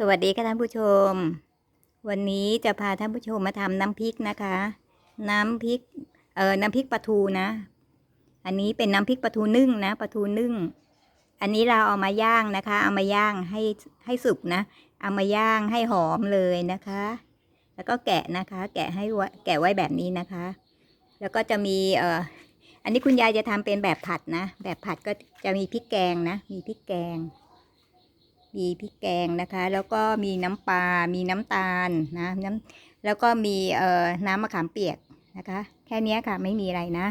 สวัสดีค่ะท่านผู้ชม วันนี้จะพาท่านผู้ชมมาทำน้ำพริกนะคะ น้ำพริกเอ่อน้ำพริกปลาทูนะ อันนี้เป็นน้ำพริกปลาทูนึ่งนะปลาทูนึ่ง อันนี้เราเอามาย่างนะคะ เอามาย่างให้ให้สุกนะ เอามาย่างให้หอมเลยนะคะ แล้วก็แกะนะคะ แกะให้แกะไว้แบบนี้นะคะ แล้วก็จะมีเอ่ออันนี้คุณยายจะทำเป็นแบบผัดนะ แบบผัดก็จะมีพริกแกงนะ มีพริกแกง มีพริกแกงนะคะ แล้วก็มีน้ำปลา มีน้ำตาลนะน้ำแล้วก็มีเอ่อน้ำมะขามเปียกนะคะ แค่นี้ค่ะไม่มีอะไรนะ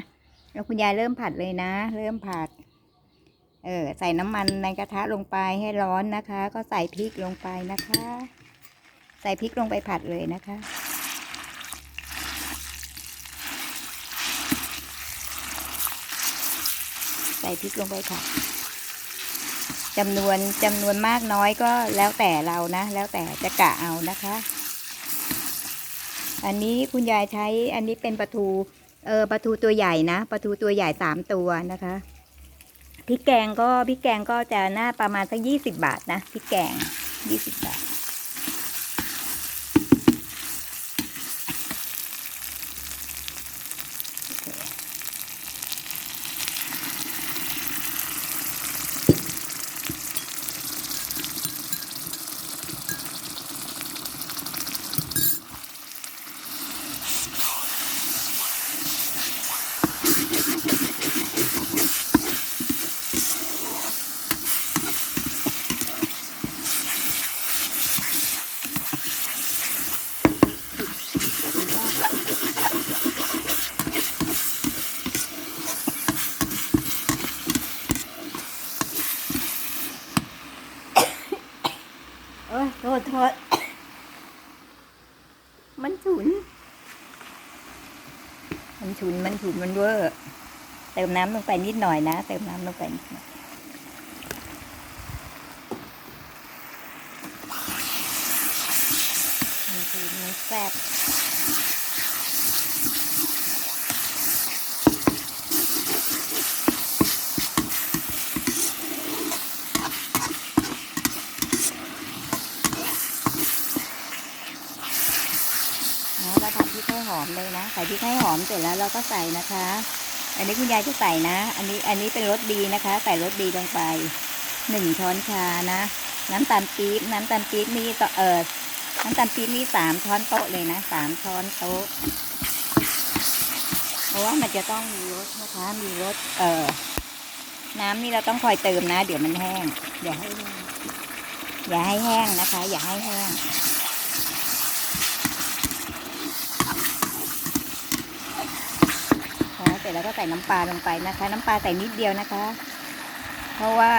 แล้วคุณยายเริ่มผัดเลยนะ เริ่มผัด เออใส่น้ำมันในกระทะลงไปให้ร้อนนะคะ ก็ใส่พริกลงไปนะคะ ใส่พริกลงไปผัดเลยนะคะใส่พริกลงไปผัด จำนวนจำนวนมากน้อยก็แล้วแต่เรานะ แล้วแต่จะกะเอานะคะ อันนี้คุณยายใช้ อันนี้เป็นปลาทู เออปลาทูตัวใหญ่นะปลาทูตัวใหญ่สามตัวนะคะพริกแกงก็พริกแกงก็จะหน้าประมาณสักยี่สิบบาทนะพริกแกงยี่สิบบาท ทษโทษมันฉุน มันฉุน มันฉุน มันเวอร์ เติมน้ำลงไปนิดหน่อยนะ เติมน้ำลงไปนิดหน่อยมันฉุนมันแซ่บนะเราผัดพริกให้หอม เลยนะ ใส่พริกให้หอมเสร็จแล้วเราก็ใส่นะคะ อันนี้คุณยายจะใส่นะ อันนี้อันนี้เป็นรสดีนะคะ ใส่รสดีลงไปหนึ่งช้อนชานะ น้ำตาลปี๊บน้ำตาลปี๊บนี่ต่อเออน้ำตาลปี๊บนี่สามช้อนโต๊ะเลยนะสามช้อนโต๊ะเพราะว่ามันจะต้องมีรสนะคะ มีรสเอ่อ น้ำนี่เราต้องคอยเติมนะ เดี๋ยวมันแห้ง อย่าให้ อย่าให้แห้งนะคะ อย่าให้แห้ง พอเส ร็จแล้วก็ใส่น้ำปลาลงไปนะคะ น้ำปลาใส่นิดเดียวนะคะ เพราะว่า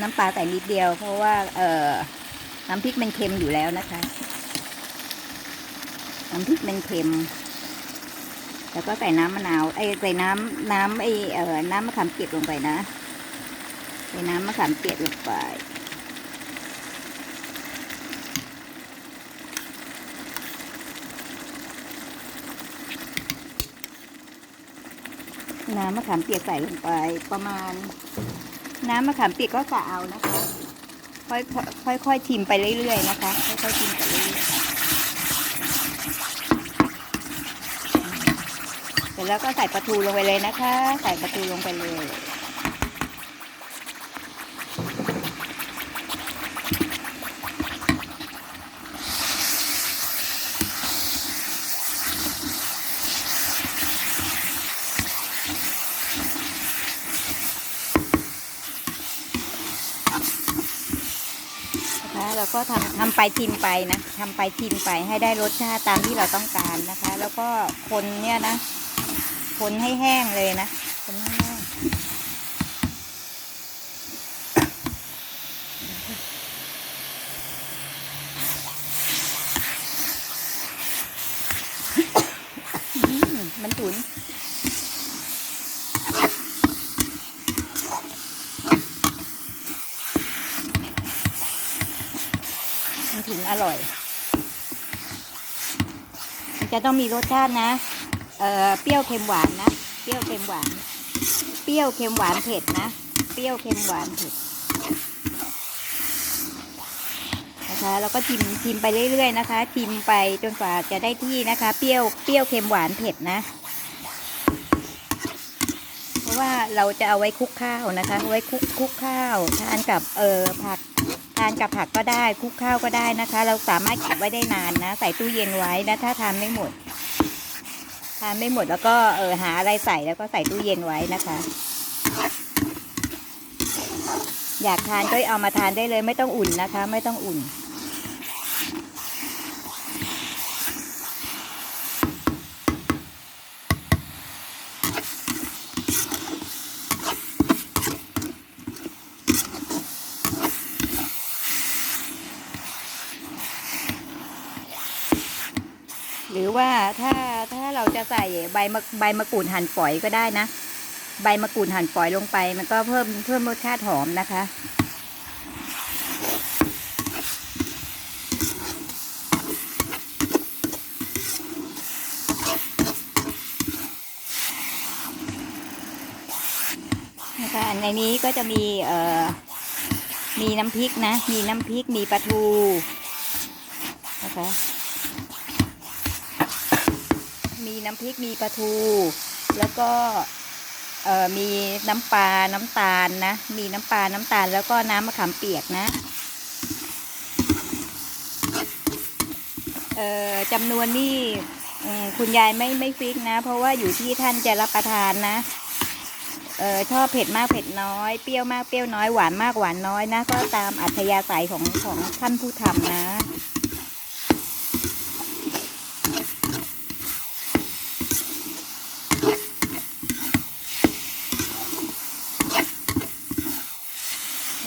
น้ำปลาใส่นิดเดียว เพราะว่า เอ่อ น้ำพริกมันเค็มอยู่แล้วนะคะ น้ำพริกมันเค็ม แล้วก็ใส่น้ำมะนาวไอ้ใส่น้ำน้ำไอ้เอ่อน้ำมะขามเปียกลงไปนะใส่น้ำมะขามเปียกลงไป น้ำมะขามเปียกใส่ลงไปประมาณ น้ำมะขามเปียกก็กะเอานะคะ ค่อยค่อยค่อยชิมไปเรื่อยๆนะคะ ค่อยค่อยชิมไปเรื่อยๆเสร็จแล้วก็ใส่ปลาทูลงไปเลยนะคะ ใส่ปลาทูลงไปเลย นะคะเราก็ทำทำไปชิมไปนะทำไปชิมไปให้ได้รสชาติตามที่เราต้องการนะคะ แล้วก็คนเนี่ยนะ คนให้แห้งเลยนะคนให้แห้งอืมมันถุน มันถึง อร่อย มันจะต้องมีรสชาตินะ เอ่อ เปรี้ยวเค็มหวานนะ เปรี้ยวเค็มหวาน เปรี้ยวเค็มหวานเผ็ดนะ เปรี้ยวเค็มหวานเผ็ดนะคะแล้วก็ชิมชิมไปเรื่อยๆนะคะชิมไปจนกว่าจะได้ที่นะคะ เปรี้ยวเปรี้ยวเค็มหวานเผ็ดนะ เพราะว่าเราจะเอาไว้คลุกข้าวนะคะ ไว้คลุกคลุกข้าวทานกับเออผักานกับผักก็ได้คลุกข้าวก็ได้นะคะ เราสามารถเก็บไว้ได้นานนะ ใส่ตู้เย็นไว้นะถ้าทานไม่หมดทานไม่หมดแล้วก็เออหาอะไรใส่แล้วก็ใส่ตู้เย็นไว้นะคะ อยากทานก็เอามาทานได้เลย ไม่ต้องอุ่นนะคะ ไม่ต้องอุ่น หรือว่าถ้าถ้าเราจะใส่ใบมะใบมะกรูดหั่นฝอยก็ได้นะ ใบมะกรูดหั่นฝอยลงไป มันก็เพิ่มเพิ่มรสชาติหอมนะคะ นะคะในนี้ก็จะมีเอ่อมีน้ำพริกนะ มีน้ำพริกมีปลาทูนะคะ มีน้ำพริกมีปลาทู แล้วก็มีน้ำปลาน้ำตาลนะ มีน้ำปลาน้ำตาล แล้วก็น้ำมะขามเปียกนะเอ่อจำนวนนี่คุณยายไม่ไม่ฟิกนะ เพราะว่าอยู่ที่ท่านจะรับประทานนะเออชอบเผ็ดมากเผ็ดน้อยเปรี้ยวมากเปรี้ยวน้อยหวานมากหวานน้อยนะ ก็ตามอัธยาศัยของของท่านผู้ทำนะ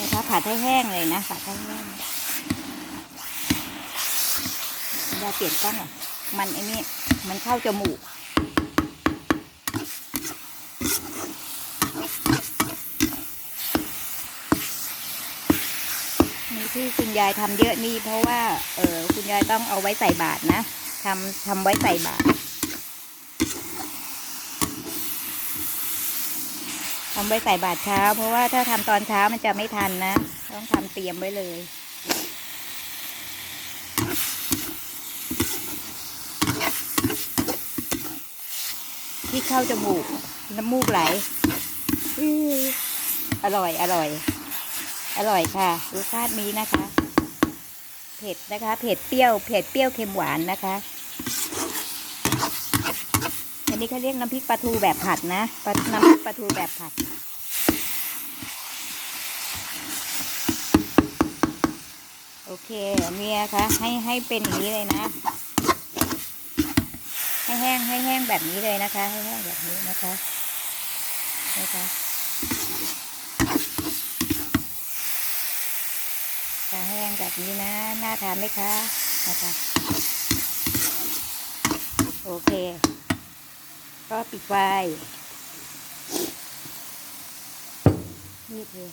นะคะ ผัดให้แห้งเลยนะผัดให้แห้งอย่าเปลี่ยนกล้องมันไอ้นี่มันเข้าจมูกนี่ที่คุณยายทำเยอะนี่เพราะว่า เออคุณยายต้องเอาไว้ใส่บาตรนะทำทำไว้ใส่บาต ทำไว้ใส่บาตรเช้า เพราะว่าถ้าทำตอนเช้ามันจะไม่ทันนะ ต้องทำเตรียมไว้เลยที่เข้าจมูก น้ำมูกไหลอื้ออร่อย อร่อย อร่อยค่ะรสชาตินี้นะคะ เผ็ดนะคะ เผ็ดเปรี้ยว เผ็ดเปรี้ยวเค็มหวานนะคะ อันนี้เขาเรียกน้ำพริกปลาทูแบบผัดนะน้ำพริกปลาทูแบบผัด โอเคเนี่ยคะให้ให้เป็นอย่างนี้เลยนะ ให้แห้งให้แห้งแบบนี้เลยนะคะ ให้แห้งแบบนี้นะคะนะคะจะแห้งแบบนี้นะน่าทานไหมคะนะคะโอเค ก็ปิดไฟนี่คือ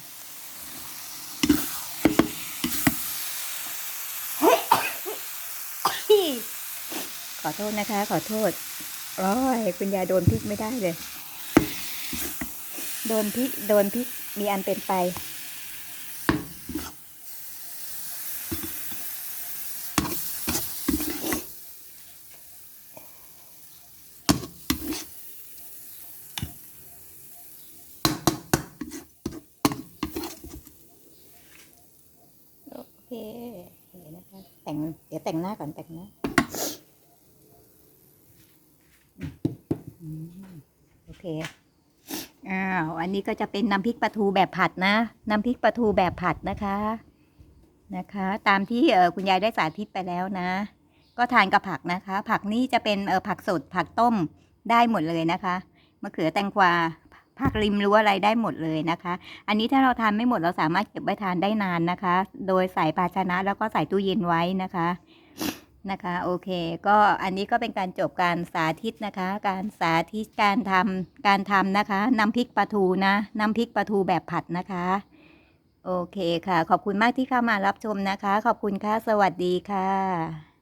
ขอโทษนะคะ ขอโทษโอ้ยคุณยายโดนพริกไม่ได้เลย โดนพริก โดนพริก มีอันเป็นไป เคเดี๋ยวนะคะแต่งเดี๋ยวแต่งหน้าก่อนแต่งหน้าโอเคอ้าวอันนี้ก็จะเป็นน้ำพริกปลาทูแบบผัดนะ น้ำพริกปลาทูแบบผัดนะคะนะคะ ตามที่เออคุณยายได้สาธิตไปแล้วนะ ก็ทานกับผักนะคะ ผักนี่จะเป็นเออผักสดผักต้มได้หมดเลยนะคะมะเขือแตงกวา ผักริมรือว่าอะไรได้หมดเลยนะคะ อันนี้ถ้าเราทานไม่หมดเราสามารถเก็บไว้ทานได้นานนะคะ โดยใส่ภาชนะแล้วก็ใส่ตู้เย็นไว้นะคะนะคะโอเค ก็อันนี้ก็เป็นการจบการสาธิตนะคะ การสาธิตการทำการทำนะคะน้ำพริกปลาทูนะน้ำพริกปลาทูแบบผัดนะคะ โอเคค่ะ ขอบคุณมากที่เข้ามารับชมนะคะ ขอบคุณค่ะ สวัสดีค่ะ